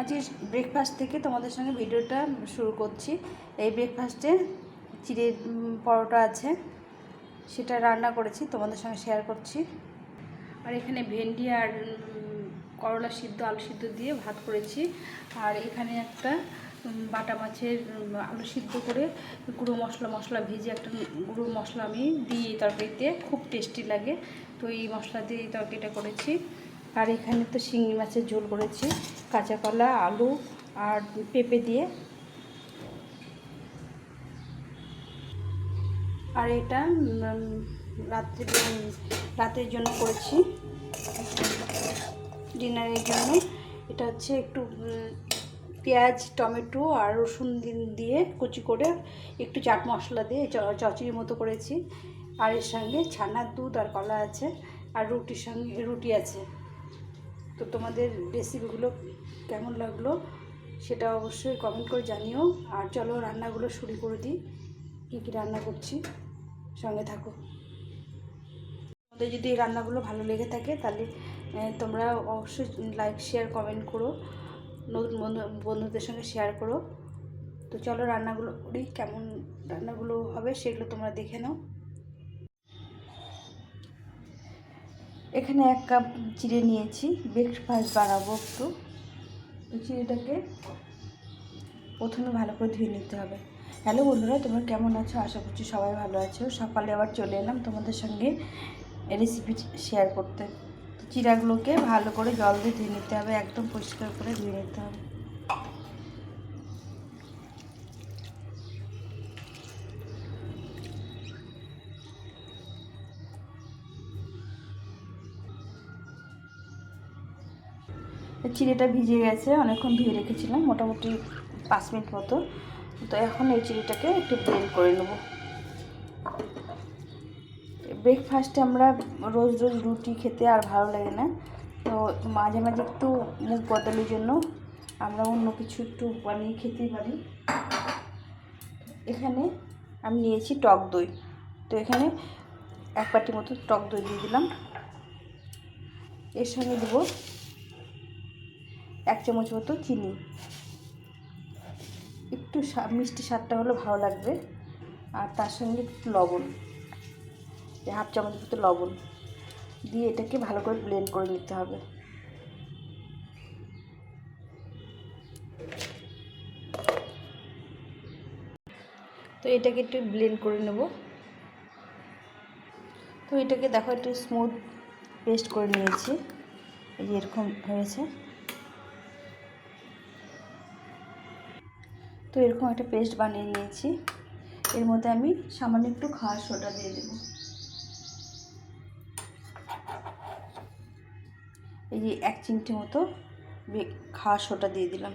আজকে ব্রেকফাস্ট থেকে তোমাদের সঙ্গে ভিডিওটা শুরু করছি। এই ব্রেকফাস্টে চিড়ে পরোটা আছে, সেটা রান্না করেছি, তোমাদের সঙ্গে শেয়ার করছি। আর এখানে ভেন্ডি আর করলা সিদ্ধ, আলু সিদ্ধ দিয়ে ভাত করেছি। আর এখানে একটা বাটা মাছের আলু সিদ্ধ করে গুঁড়ো মশলা মশলা ভেজে একটা গুঁড়ো মশলা আমি দিই তরকারিতে, খুব টেস্টি লাগে। তো এই মশলা দিয়ে তরকারিটা করেছি। আর এখানে তো শিঙি মাছের ঝোল করেছি, কাঁচা কলা, আলু আর পেঁপে দিয়ে। আর এটা রাত্রে রাতের জন্য করেছি। ডিনারের জন্য। এটা হচ্ছে একটু পেঁয়াজ, টমেটো আর রসুন দিয়ে কুচি করে একটু চাট মশলা দিয়ে চচড়ির মতো করেছি। আর এর সঙ্গে ছানার দুধ আর কলা আছে, আর রুটির সঙ্গে, রুটি আছে। তো তোমাদের রেসিপিগুলো কেমন লাগল সেটা অবশ্যই কমেন্ট করে জানিও। আর চলো রান্নাগুলো শুরু করে দিই। কী কী রান্না করছি সঙ্গে থাকো। তোমাদের যদি এই রান্নাগুলো ভালো লেগে থাকে তাহলে তোমরা অবশ্যই লাইক শেয়ার কমেন্ট করো। নতুন বন্ধু, বন্ধুদের সঙ্গে শেয়ার করো। তো চলো রান্নাগুলো করি, কেমন রান্নাগুলো হবে সেগুলো তোমরা দেখে নাও। এখানে এক কাপ চিড়ে নিয়েছি। ব্রেকফাস্ট বানাবো একটু। তো চিড়েটাকে প্রথমে ভালো করে ধুয়ে নিতে হবে। হ্যালো বন্ধুরা, তোমরা কেমন আছো? আশা করছি সবাই ভালো আছো। সকালে আবার চলে এলাম তোমাদের সঙ্গে রেসিপি শেয়ার করতে। চিড়াগুলোকে ভালো করে জল দিয়ে ধুয়ে নিতে হবে, একদম পরিষ্কার করে ধুয়ে নিতে হবে। চিড়েটা ভিজে গেছে, অনেকক্ষণ ধুয়ে রেখেছিলাম, মোটামুটি পাঁচ মিনিট মতো। তো এখন এই চিড়িটাকে একটু ব্লেন্ড করে নেব। ব্রেকফাস্টে আমরা রোজ রোজ রুটি খেতে আর ভালো লাগে না। তো মাঝে মাঝে একটু মুখ বদলের জন্য আমরা অন্য কিছু একটু বানিয়ে খেতেই পারি। এখানে আমি নিয়েছি টক দই। তো এখানে এক বাটি মতো টক দই দিয়ে দিলাম। এর সঙ্গে দেবো এক চামচ মতো চিনি। একটু মিষ্টি স্বাদটা হলে ভালো লাগবে। আর তার সঙ্গে একটু লবণ। হাফ চামচ মতো লবণ। দিয়ে এটাকে ভালো করে ব্লেন্ড করে নিতে হবে। তো এটাকে একটু ব্লেন্ড করে নেব। তো এটাকে দেখো একটু স্মুথ পেস্ট করে নিয়েছি। এই যে এরকম হয়েছে। তো এরকম একটা পেস্ট বানিয়ে নিয়েছি। এর মধ্যে আমি সামান্য একটু খাওয়ার সোডা দিয়ে দেবো। এই যে এক চিমটি মতো খাওয়ার সোডা দিয়ে দিলাম।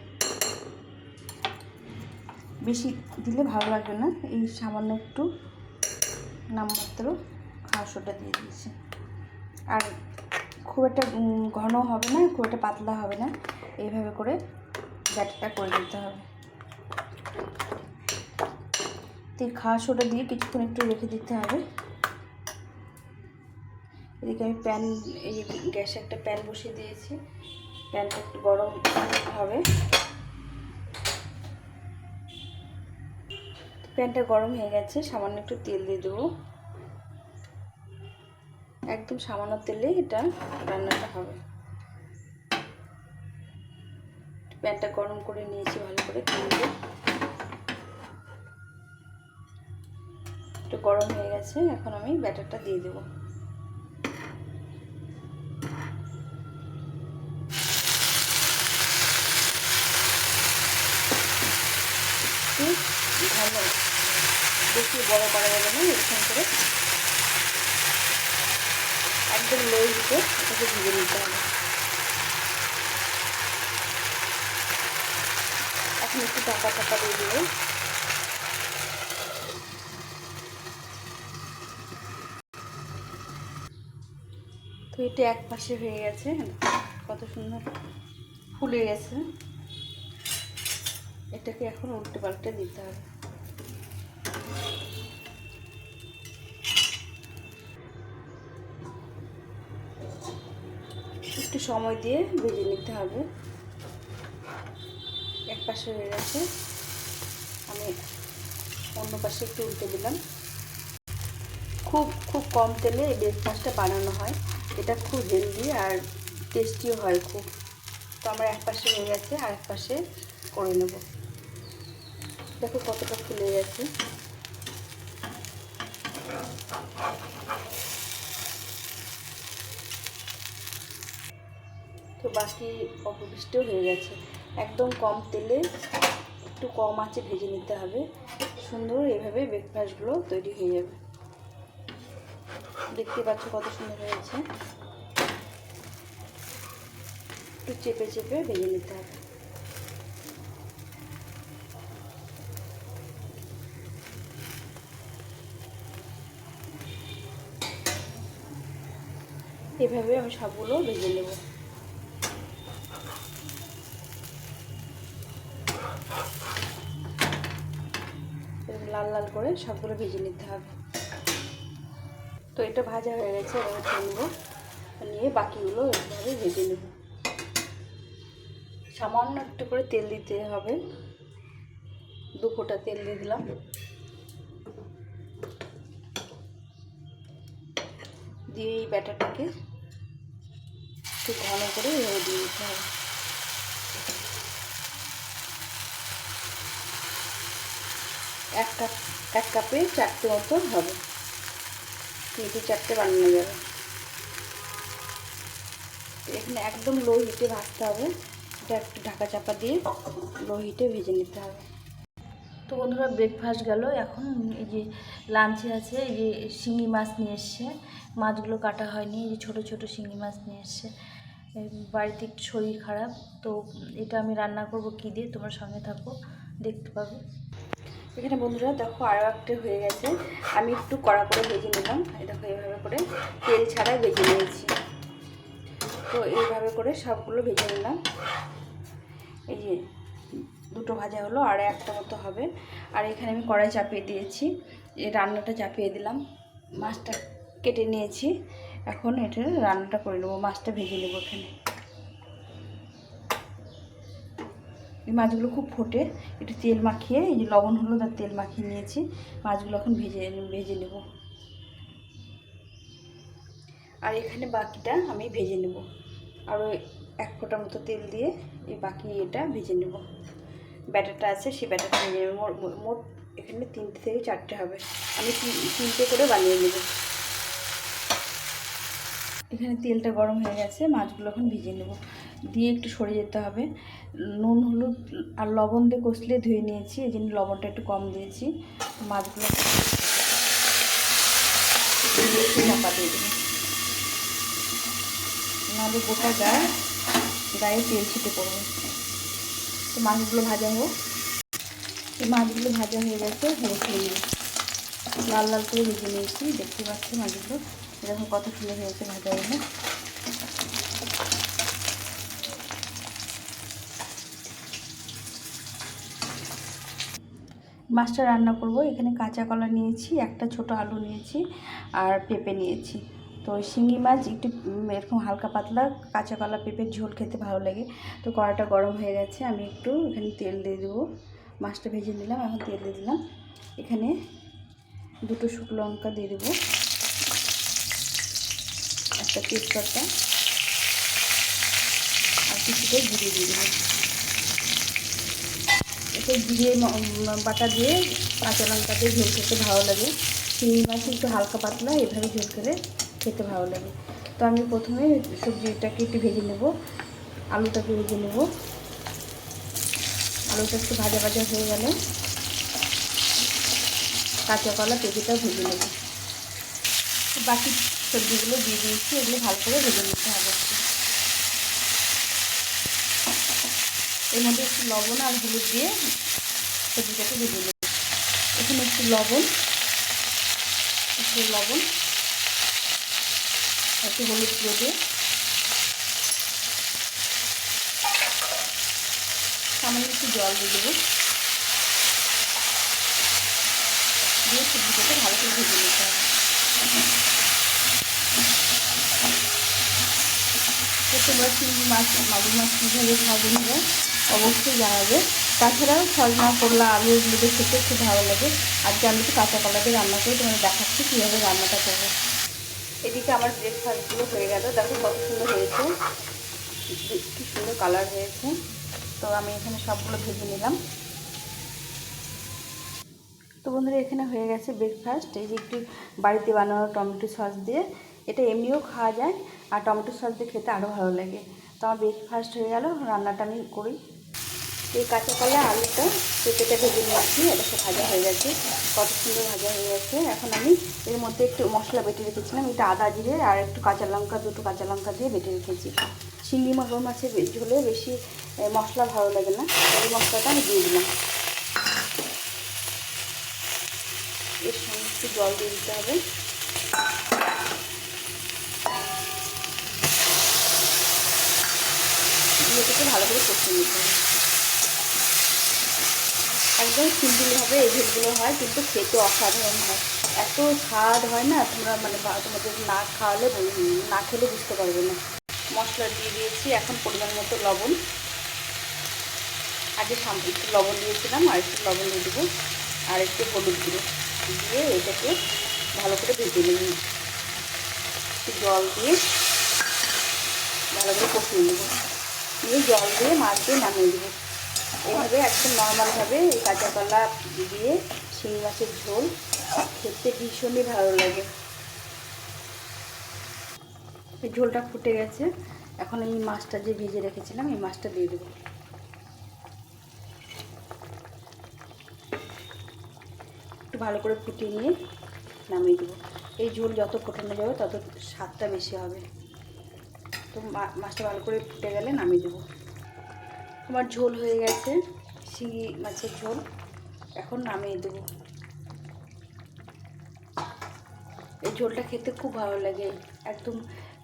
বেশি দিলে ভালো লাগবে না। এই সামান্য একটু নামমাত্র খাওয়ার সোডা দিয়ে দিয়েছি। আর খুব একটা ঘন হবে না, খুব একটা পাতলা হবে না। এইভাবে করে ব্যাটারটা করে দিতে হবে। তো এই খাওয়া সোডা দিয়ে কিছুক্ষণ একটু রেখে দিতে হবে। এদিকে আমি প্যান, এই গ্যাসে একটা প্যান বসিয়ে দিয়েছি। প্যানটা একটু গরম হবে। প্যানটা গরম হয়ে গেছে, সামান্য একটু তেল দিয়ে দেবো। একদম সামান্য তেলে এটা রান্নাটা হবে। প্যানটা গরম করে নিয়েছি ভালো করে তেল দিয়ে। একটু গরম হয়ে গেছে, এখন আমি ব্যাটারটা দিয়ে দেবো। ভালো। বেশি বড় করা যাবে না, এরকম করে। একদম লো হিটে এটাকে ভেজে নিতে হবে। এখন একটু টাকা টাকা দিয়ে দেবো। তো এটা এক পাশে হয়ে গেছে। কত সুন্দর ফুলে গেছে। এটাকে এখন উল্টে পাল্টে দিতে হবে। একটু সময় দিয়ে ভেজে নিতে হবে। এক পাশে হয়ে গেছে। আমি অন্য পাশে একটু উল্টে দিলাম। খুব খুব কম তেলে এই ব্রেকফাস্টটা বানানো হয়। এটা খুব হেলদি আর টেস্টিও হয় খুব। তো আমার এক পাশে হয়ে গেছে আর এক পাশে করে নেব। দেখো কতটা ফুলে গেছে। তো বাকি অপবিষ্টও হয়ে গেছে। একদম কম তেলে, একটু কম আঁচে ভেজে নিতে হবে। সুন্দর এভাবে ব্রেকফাস্টগুলো তৈরি হয়ে যাবে। দেখতে পাচ্ছ কত সুন্দর হয়েছে। একটু চেপে চেপে ভেজে নিতে হবে। এভাবে আমি সবগুলো ভেজে নেব। লাল লাল করে সবগুলো ভেজে নিতে হবে। তো এটা ভাজা হয়ে গেছে, এবার তুলব নিয়ে বাকিগুলো এভাবে ভেজে নেব। সামান্য একটু করে তেল দিতে হবে। দু ফোঁটা তেল দিয়ে দিলাম। দিয়ে এই ব্যাটারটাকে একটু ঘন করে এভাবে দিয়ে দিতে হবে। এক কাপ, এক কাপে চারটে মতন হবে। তিনটে চারটে বানানো যাবে। এখানে একদম লো হিটে ভাজতে হবে। এটা একটু ঢাকা চাপা দিয়ে লো হিটে ভেজে নিতে হবে। তো বন্ধুরা ব্রেকফাস্ট গেল। এখন এই যে লাঞ্চে আছে, এই যে শিঙি মাছ নিয়ে এসছে। মাছগুলো কাটা হয়নি, এই যে ছোটো ছোটো শিঙি মাছ নিয়ে এসছে। বাড়িতে একটু শরীর খারাপ, তো এটা আমি রান্না করব কী দিয়ে, তোমার সঙ্গে থাকো, দেখতে পাবে। এখানে বন্ধুরা দেখো আরও একটা হয়ে গেছে। আমি একটু কড়া করে ভেজে নিলাম। দেখো এইভাবে করে তেল ছাড়াই ভেজে নিয়েছি। তো এইভাবে করে সবগুলো ভেজে নিলাম। এই যে দুটো ভাজা হলো, আর একটা মতো হবে। আর এখানে আমি কড়াই চাপিয়ে দিয়েছি। এই রান্নাটা চাপিয়ে দিলাম। মাছটা কেটে নিয়েছি। এখন এটা রান্নাটা করে নেব। মাছটা ভেজে নেব এখানে। এই মাছগুলো খুব ফোটে। একটু তেল মাখিয়ে, এই যে লবণ হলো তার তেল মাখিয়ে নিয়েছি। মাছগুলো এখন ভেজে ভেজে নেব। আর এখানে বাকিটা আমি ভেজে নেব। আরও এক ফোঁটা মতো তেল দিয়ে এই বাকি এটা ভেজে নেব। ব্যাটারটা আছে, সেই ব্যাটারটা ভেজে নেব। মোট- এখানে তিনটে থেকে চারটে হবে। আমি তিন- তিনটে করে বানিয়ে নেব। এখানে তেলটা গরম হয়ে গেছে, মাছগুলো এখন ভিজে নেব। দিয়ে একটু সরে যেতে হবে। নুন, হলুদ আর লবণ দিয়ে কষলে ধুয়ে নিয়েছি। এই জন্য লবণটা একটু কম দিয়েছি। মাছগুলো চাপা দিয়ে দেবো নাহলে গোটা গায়ে গায়ে তেল ছিটে পড়বে। তো মাছগুলো ভাজা হোক। এই মাছগুলো ভাজা হয়ে গেছে নিয়ে লাল লাল করে ভেজে নিয়েছি। দেখতে পাচ্ছি মাছগুলো, এরকম কত সুন্দর হয়েছে ভাজা হলে মাছটা রান্না করব। এখানে কাঁচা কলা নিয়েছি, একটা ছোট আলু নিয়েছি আর পেঁপে নিয়েছি। তো শিঙি মাছ একটু এরকম হালকা পাতলা, কাঁচা কলা, পেঁপের ঝোল খেতে ভালো লাগে। তো কড়াটা গরম হয়ে গেছে, আমি একটু এখানে তেল দিয়ে দেবো। মাছটা ভেজে নিলাম, এখন তেল দিয়ে দিলাম। এখানে দুটো শুকনো লঙ্কা দিয়ে দেবো। একটা তেজপাতা আর কিছুটা জিরে দিয়ে দেবো। এতে দিয়ে বাটা দিয়ে কাঁচা লঙ্কা দিয়ে ঝোল খেতে ভালো লাগে। চিংড়ি মাছ একটু হালকা পাতলা, এভাবে ঝোল করে খেতে ভালো লাগে। তো আমি প্রথমে সবজিটাকে একটু ভেজে নেব, আলুটাকে ভেজে নেব। আলুটা একটু ভাজা ভাজা হয়ে গেলে কাঁচা কলা পেঁপেটা ভেজে নেব। বাকি সবজিগুলো দিয়ে দিয়েছি, এগুলো ভালো করে ভেজে নিতে হবে। এর মধ্যে একটু লবণ আর হলুদ দিয়ে সবজিটাকে ভেজে নেব। এখানে একটু লবণ একটু লবণ, একটু হলুদ গুঁড়ো দিয়ে। সামান্য একটু জল দিয়ে দেবো। দিয়ে সবজিটাকে ভালো করে ভেজে নিতে হবে। তোমরা চিংড়ি মাছ, মাগুর মাছ কীভাবে খাবে নিলে অবশ্যই জানাবে। তাছাড়াও সজনা করলা আলু এগুলো দিয়ে খেতে খুব ভালো লাগে। আজকে আমি একটু কাঁচা কলা দিয়ে রান্না করে তোমাদের দেখাচ্ছি কীভাবে রান্নাটা করব। এদিকে আমার ব্রেকফাস্টগুলো হয়ে গেল। দেখো কত সুন্দর হয়েছে। কি সুন্দর কালার হয়েছে। তো আমি এখানে সবগুলো ভেজে নিলাম। তো বন্ধুরা, এখানে হয়ে গেছে ব্রেকফাস্ট এই যে একটু বাড়িতে বানানো টমেটো সস দিয়ে। এটা এমনিও খাওয়া যায়, আর টমেটো সস দিয়ে খেতে আরও ভালো লাগে। তো আমার ব্রেকফাস্ট হয়ে গেল। রান্নাটা আমি করি। এই কাঁচা কলা আলুটা পেঁপেটা ভেজে নিয়েছি, এটা ভাজা হয়ে গেছে, কত সুন্দর ভাজা হয়ে গেছে। এখন আমি এর মধ্যে একটু মশলা বেটে রেখেছিলাম, এটা আদা জিরে আর একটু কাঁচা লঙ্কা, দুটো কাঁচা লঙ্কা দিয়ে বেটে রেখেছি। চিংড়ি মাগুর মাছের ঝোলে বেশি মশলা ভালো লাগে না, এই মশলাটা আমি দিয়ে দিলাম। এর সঙ্গে একটু জল দিয়ে দিতে হবে। দিয়ে ভালো করে কষিয়ে নিতে হবে। একদম সিম্পলভাবে এই হয়, কিন্তু খেতে অসাধারণ হয়। এত স্বাদ হয় না, তোমরা মানে তোমাদের না খাওয়ালে না খেলে বুঝতে পারবে না। মশলা দিয়ে দিয়েছি এখন পরিমাণ মতো লবণ। আগে সামনে একটু লবণ দিয়েছিলাম, আর একটু লবণ দিয়ে দেবো। আর একটু হলুদ গুঁড়ো দিয়ে এটাকে ভালো করে ভেজে নেব। একটু জল দিয়ে ভালো করে কষিয়ে নেব। নিয়ে জল দিয়ে মাছ দিয়ে নামিয়ে দেবো। এইভাবে একদম নর্মালভাবে এই কাঁচা কলা দিয়ে শিঙি মাছের ঝোল খেতে ভীষণই ভালো লাগে। এই ঝোলটা ফুটে গেছে। এখন এই মাছটা যে ভেজে রেখেছিলাম, এই মাছটা দিয়ে দেবো। একটু ভালো করে ফুটিয়ে নিয়ে নামিয়ে দেবো। এই ঝোল যত ফোটানো যাবে, তত স্বাদটা বেশি হবে। তো মাছটা ভালো করে ফুটে গেলে নামিয়ে দেবো। আমার ঝোল হয়ে গেছে, শিঙি মাছের ঝোল। এখন নামিয়ে দেবো। এই ঝোলটা খেতে খুব ভালো লাগে। একদম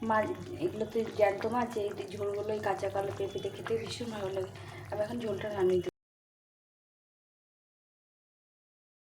মাছ এগুলোতে জ্যান্ত মাছ, এই ঝোলগুলো এই কাঁচা কালো পেঁপেতে খেতে ভীষণ ভালো লাগে। আমি এখন ঝোলটা নামিয়ে দেবো।